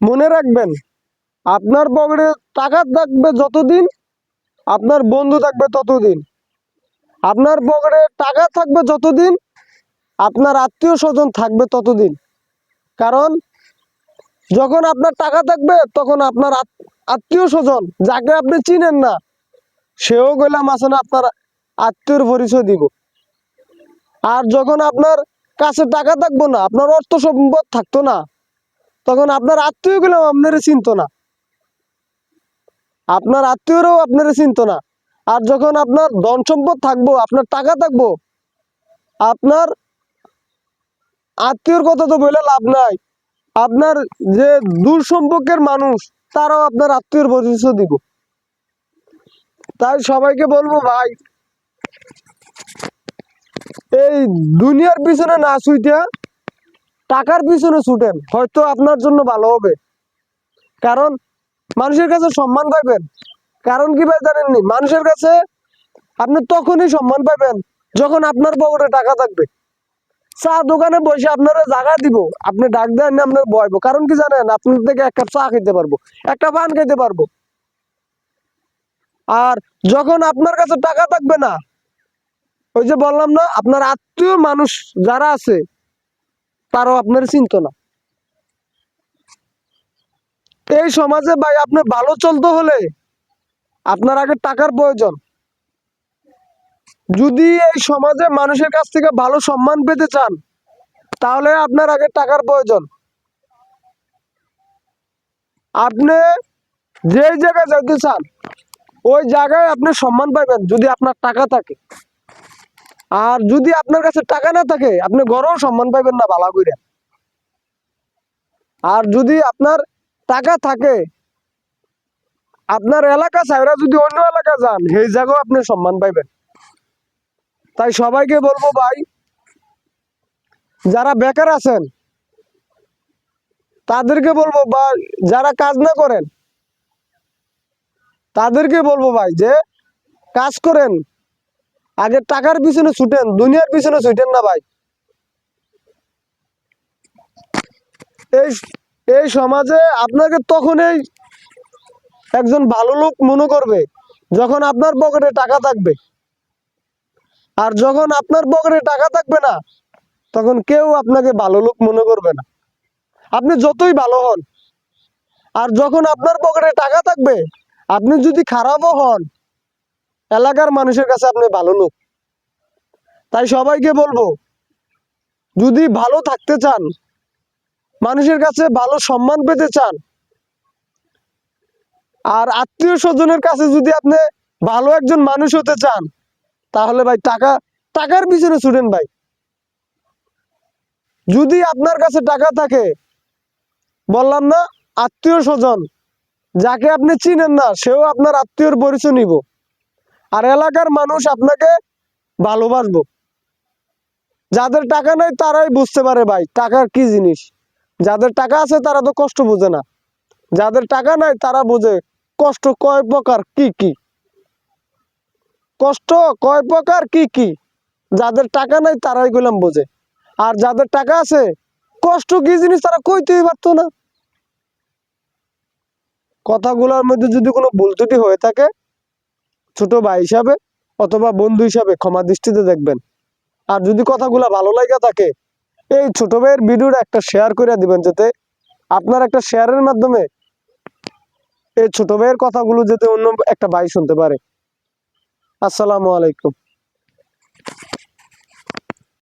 মনে রাখবেন, আপনার পকেটে টাকা থাকবে যতদিন, আপনার বন্ধু থাকবে ততদিন। আপনার পকেটে টাকা থাকবে যতদিন, আপনার আত্মীয় স্বজন থাকবে ততদিন। কারণ, যখন আপনার টাকা থাকবে, তখন আপনার আত্মীয় স্বজন, যাকে আপনি চিনেন না, সেও গেলাম না, আপনার আত্মীয়র পরিচয় দিব। আর যখন আপনার কাছে টাকা থাকব না, আপনার অর্থ সম্পদ থাকতো না তখন আপনার আত্মীয় গেলাম আপনারা চিনতো না। আপনার আত্মীয়রাও আপনারা চিনতো না। আর যখন আপনার ধন সম্পদ থাকব, আপনার টাকা থাকব, আপনার আত্মীয়র কথা তো বলে লাভ নাই। আপনার যে দূর সম্পর্কের মানুষ, তারাও আপনার আত্মীয়র পরিচয় দিব। তাই সবাইকে বলব, ভাই, এই দুনিয়ার পিছনে না ছুইটা টাকার পিছনে ছুটেন, হয়তো আপনার জন্য ভালো হবে। কারণ মানুষের কাছে সম্মান পাইবেন। কারণ কি ভাই জানেননি মানুষের কাছে আপনি তখনই সম্মান পাইবেন যখন আপনার পকেটে টাকা থাকবে। চা দোকানে বসে আপনারা জায়গা দিব, আপনি ডাক দেন না আপনার বয়ব। কারণ কি জানেন? আপনার থেকে এক কাপ চা খেতে পারব, একটা পান খেতে পারব। আর যখন আপনার কাছে টাকা থাকবে না, ওই যে বললাম না, আপনার আত্মীয় মানুষ যারা আছে তারাও আপনার চিনত না। এই সমাজে ভাই আপনি ভালো চলতে হলে আপনার আগে টাকার প্রয়োজন। যদি এই সমাজে মানুষের কাছ থেকে ভালো সম্মান পেতে চান, তাহলে আপনার আগে টাকার প্রয়োজন। আপনি যে জায়গায় যেতে চান, ওই জায়গায় আপনি সম্মান পাইবেন যদি আপনার টাকা থাকে। আর যদি আপনার কাছে টাকা না থাকে, আপনি ঘরেও সম্মান পাইবেন না ভালো করে আর যদি আপনার টাকা থাকে, আপনার এলাকা ছাড়া যদি অন্য এলাকা যান, সেই জায়গাও আপনি সম্মান পাইবেন। তাই সবাইকে বলব ভাই, যারা বেকার আছেন, তাদেরকে বলব বা যারা কাজ না করেন, তাদেরকে বলব ভাই যে, কাজ করেন আগে টাকার পিছনে ছুটেন, দুনিয়ার পিছনে ছুটেন না ভাই। এই এই সমাজে আপনাকে তখনই একজন ভালো লোক মনে করবে, যখন আপনার পকেটে টাকা থাকবে। আর যখন আপনার পকেটে টাকা থাকবে না, তখন কেউ আপনাকে ভালো লোক মনে করবে না। আপনি যতই ভালো হন, আর যখন আপনার পকেটে টাকা থাকবে, আপনি যদি খারাপও হন এলাকার মানুষের কাছে আপনি ভালো লোক। তাই সবাইকে বলব, যদি ভালো থাকতে চান, মানুষের কাছে ভালো সম্মান পেতে চান, আর আত্মীয় স্বজনের কাছে যদি আপনি ভালো একজন মানুষ হতে চান, তাহলে ভাই টাকা, টাকার পিছনে ছুটেন ভাই। যদি আপনার কাছে টাকা থাকে, বললাম না, আত্মীয় স্বজন, যাকে আপনি চিনেন না, সেও আপনার আত্মীয়র পরিচয় নিব। আর এলাকার মানুষ আপনাকে ভালোবাসবো। যাদের টাকা নাই তারাই বুঝতে পারে ভাই, টাকার কি জিনিস? যাদের টাকা আছে তারা তো কষ্ট বোঝে না। যাদের টাকা নাই তারা বোঝে কষ্ট কয় প্রকার কি কি? কষ্ট কয় প্রকার কি কি? যাদের টাকা নাই তারাই গুলাম বোঝে। আর যাদের টাকা আছে, কষ্ট কি জিনিস তারা কইতেই পারতো না। কথাগুলোর মধ্যে যদি কোনো ভুল ত্রুটি হয়ে থাকে ছোট ভাই হিসাবে অথবা বন্ধু হিসাবে ক্ষমা দৃষ্টিতে দেখবেন। আর যদি কথাগুলো ভালো লাগে থাকে, এই ছোট ভাইয়ের ভিডিওটা একটা শেয়ার করে দিবেন যাতে আপনার একটা শেয়ারের মাধ্যমে এই ছোট ভাইয়ের কথাগুলো যাতে অন্য একটা ভাই শুনতে পারে। আসসালামু আলাইকুম।